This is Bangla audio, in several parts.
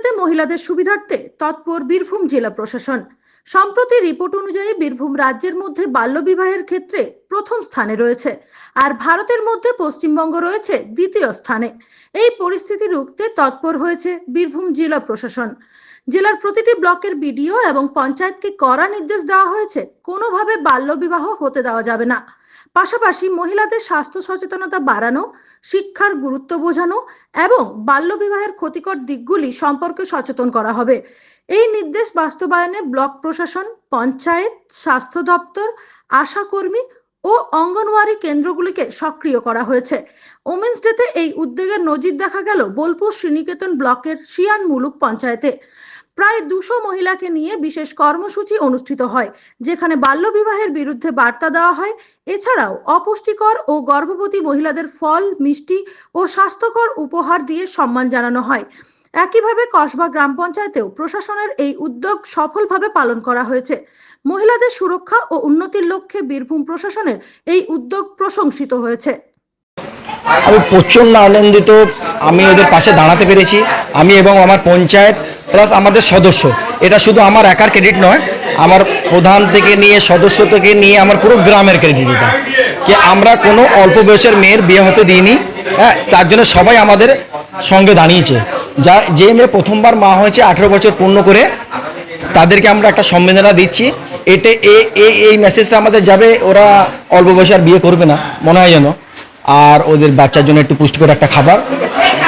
ডেতে মহিলাদের সুবিধার্থে তৎপর বীরভূম জেলা প্রশাসন। সম্প্রতি রিপোর্ট অনুযায়ী বীরভূম রাজ্যের মধ্যে বাল্যবিবাহের ক্ষেত্রে প্রথম স্থানে রয়েছে, আর ভারতের মধ্যে পশ্চিমবঙ্গ রয়েছে দ্বিতীয় স্থানে। এই পরিস্থিতি রুখতে তৎপর হয়েছে বীরভূম জেলা প্রশাসন। জেলার প্রতিটি ব্লকের বিডিও এবং পঞ্চায়েতকে কড়া নির্দেশ দেওয়া হয়েছে, কোনোভাবে বাল্যবিবাহ হতে দেওয়া যাবে না। পাশাপাশি মহিলাদের স্বাস্থ্য সচেতনতা বাড়ানো, শিক্ষার গুরুত্ব বোঝানো এবং বাল্যবিবাহের ক্ষতিকর দিকগুলি সম্পর্কে সচেতন করা হবে। এই নির্দেশ বাস্তবায়নে ব্লক প্রশাসন, পঞ্চায়েত, স্বাস্থ্য দপ্তর, আশাকর্মী ও অঙ্গনওয়াড়ি কেন্দ্রগুলিকে সক্রিয় করা হয়েছে। ওমেন্স ডেতে এই উদ্যোগের নজির দেখা গেল বোলপুর শ্রীনিকেতন ব্লকের শিয়ান মুলুক পঞ্চায়েতে। প্রায় দুশো মহিলাকে নিয়ে বিশেষ কর্মসূচি অনুষ্ঠিত হয়, যেখানে বাল্যবিবাহের বিরুদ্ধে বার্তা দেওয়া হয়। এছাড়াও অপুষ্টিকর ও গর্ভবতী মহিলাদের ফল, মিষ্টি ও স্বাস্থ্যকর উপহার দিয়ে সম্মান জানানো হয়। একইভাবে কসবা গ্রাম পঞ্চায়েতেও প্রশাসনের এই উদ্যোগ সফলভাবে পালন করা হয়েছে। মহিলাদের সুরক্ষা ও উন্নতির লক্ষ্যে বীরভূম প্রশাসনের এই উদ্যোগ প্রশংসিত হয়েছে। আমি প্রচণ্ড আনন্দিত। আমি ওদের পাশে দাঁড়াতে পেরেছি। আমি এবং আমার পঞ্চায়েত প্লাস আমাদের সদস্য। এটা শুধু আমার একার ক্রেডিট নয়, আমার প্রধান থেকে নিয়ে, সদস্য থেকে নিয়ে, আমার পুরো গ্রামের ক্রেডিট এটা। কি আমরা কোনো অল্প বয়সের মেয়ের বিয়ে হতে দিইনি হ্যাঁ তার জন্য সবাই আমাদের সঙ্গে দাঁড়িয়েছে। যা, যে মেয়ে প্রথমবার মা হয়েছে, আঠেরো বছর পূর্ণ করে, তাদেরকে আমরা একটা সম্বেদনা দিচ্ছি। এটা এই মেসেজটা আমাদের যাবে, ওরা অল্প বয়সে আর বিয়ে করবে না, মনে হয় যেন। আর ওদের বাচ্চার জন্য একটু পুষ্টিকর একটা খাবার,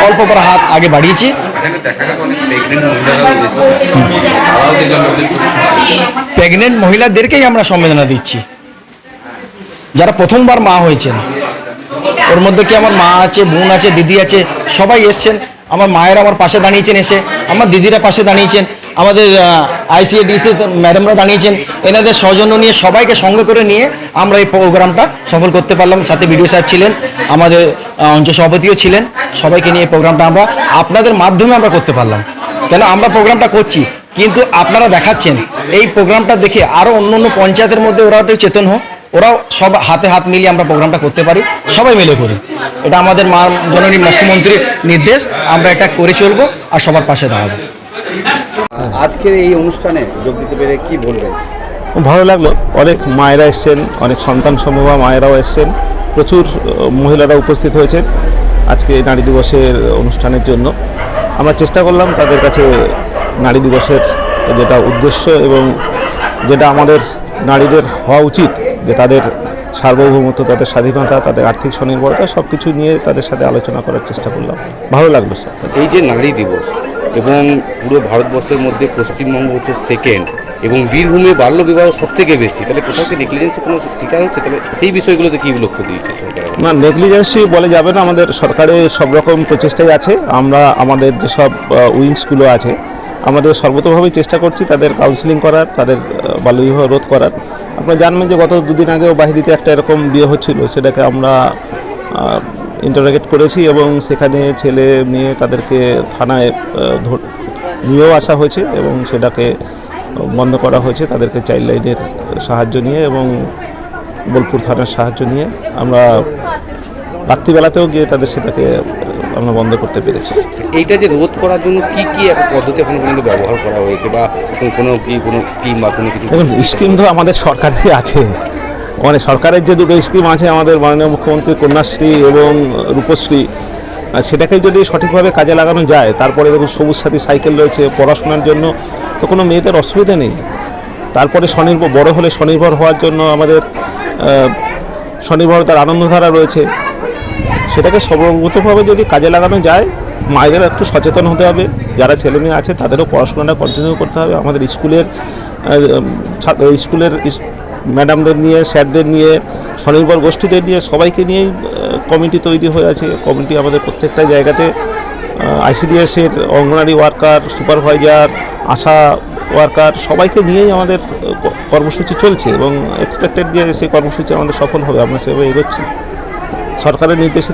অল্প করে হাত আগে বাড়িয়েছি। এখানে দেখা গেল অনেক প্রেগনেন্ট মহিলারাও এসেছে। তারাও দেখলাম। প্রেগনেন্ট মহিলাদেরকেই আমরা সম্বেদনা দিচ্ছি। যারা প্রথমবার মা হয়েছেন, ওর মধ্যে কি আমার মা আছে, বোন আছে, দিদি আছে, সবাই এসছেন। আমার মায়ের আমার পাশে দাঁড়িয়েছেন এসে। আমার দিদিরা পাশে দাঁড়িয়েছেন। আমাদের আইসিএডিসি ম্যাডামরা দাঁড়িয়েছেন। এনাদের সৌজন্য নিয়ে সবাইকে সঙ্গে করে নিয়ে আমরা এই প্রোগ্রামটা সফল করতে পারলাম। সাথে বিডিও সাহেব ছিলেন। আমাদের অঞ্চল সভাপতিও ছিলেন। সবাইকে নিয়ে প্রোগ্রামটা আমরা আপনাদের মাধ্যমে আমরা করতে পারলাম। কেন? আমরা প্রোগ্রামটা করছি কিন্তু আপনারা দেখাচ্ছেন। এই প্রোগ্রামটা দেখে আরও অন্য অন্য পঞ্চায়েতের মধ্যে ওরা একটু চেতন হোক। ওরাও সব হাতে হাত মিলিয়ে আমরা প্রোগ্রামটা করতে পারি। সবাই মিলে করি। এটা আমাদের মা জননী মুখ্যমন্ত্রীর নির্দেশ। আমরা এটা করে চলবো আর সবার পাশে দাঁড়াবো। আজকের এই অনুষ্ঠানে যোগ দিতে পেরে কি বলবেন? ভালো লাগল। অনেক মায়েরা এসছেন অনেক সন্তান সম্ভবা মায়েরাও এসছেন। প্রচুর মহিলারা উপস্থিত হয়েছেন আজকে নারী দিবসের অনুষ্ঠানের জন্য। আমরা চেষ্টা করলাম তাদের কাছে নারী দিবসের যেটা উদ্দেশ্য এবং যেটা আমাদের নারীদের হওয়া উচিত, যে তাদের সার্বভৌমত্ব, তাদের স্বাধীনতা, তাদের আর্থিক স্বনির্ভরতা সব কিছু নিয়ে তাদের সাথে আলোচনা করার চেষ্টা করলাম। ভালো লাগল, স্যার। এই যে নারী দিবস এবং পুরো ভারতবর্ষের মধ্যে পশ্চিমবঙ্গ হচ্ছে সেকেন্ড এবং বীরভূমে বাল্য বিবাহ সব থেকে বেশি। তাহলে কোথাও কি নেগলিজেন্সে কোনো শিকার হচ্ছে? তাহলে সেই বিষয়গুলোতে কী লক্ষ্য দিয়েছে সরকার? না নেগলিজেন্সি বলে যাবে না, আমাদের সরকারের সব রকম প্রচেষ্টাই আছে। আমরা, আমাদের যেসব উইংসগুলো আছে, আমাদের সর্বতভাবেই চেষ্টা করছি তাদের কাউন্সিলিং করার, তাদের বাল্যবিবাহ রোধ করার। আপনারা জানবেন যে গত দুদিন আগেও বাহিনীতে একটা এরকম বিয়ে হচ্ছিল, সেটাকে আমরা ইন্টারোগেট করেছি এবং সেখানে ছেলে মেয়ে তাদেরকে থানায় নিয়েও আসা হয়েছে এবং সেটাকে বন্ধ করা হয়েছে তাদেরকে চাইল্ড লাইনের সাহায্য নিয়ে এবং বোলপুর থানার সাহায্য নিয়ে আমরা রাত্রিবেলাতেও গিয়ে তাদের সেটাকে আমরা বন্ধ করতে পেরেছি। এইটা যে রোধ করার জন্য কি কি একটা পদ্ধতি এখন পর্যন্ত ব্যবহার করা হয়েছে বা কোনো- কোনো কি কোনো স্কিম বা কোনো কিছু? স্কিম তো আমাদের সরকারেরই আছে। মানে সরকারের যে দুটো স্কিম আছে আমাদের মাননীয় মুখ্যমন্ত্রী কন্যাশ্রী এবং রূপশ্রী সেটাকে যদি সঠিকভাবে কাজে লাগানো যায়, তারপরে দেখুন সবুজ সাথী সাইকেল রয়েছে পড়াশোনার জন্য, তো কোনো মেয়েদের অসুবিধা নেই। তারপরে স্বনির্ভর, বড় হলে স্বনির্ভর হওয়ার জন্য আমাদের স্বনির্ভরতার আনন্দধারা রয়েছে। সেটাকে সর্বগতভাবে যদি কাজে লাগানো যায়, মায়েদের একটু সচেতন হতে হবে। যারা ছেলে মেয়ে আছে, তাদেরও পড়াশোনাটা কন্টিনিউ করতে হবে। আমাদের স্কুলের স্কুলের ম্যাডামদের নিয়ে, স্যারদের নিয়ে, স্বনির্ভর গোষ্ঠীদের নিয়ে, সবাইকে নিয়েই কমিটি তৈরি হয়ে আছে। কমিটি আমাদের প্রত্যেকটা জায়গাতে আইসিডিএসের অঙ্গনারী ওয়ার্কার, সুপারভাইজার, আশা ওয়ার্কার, সবাইকে নিয়েই আমাদের কর্মসূচি চলছে এবং এক্সপেক্টেড যে সেই কর্মসূচি আমাদের সফল হবে, আমরা সেভাবে এগোচ্ছি। সরকারের নির্দেশিত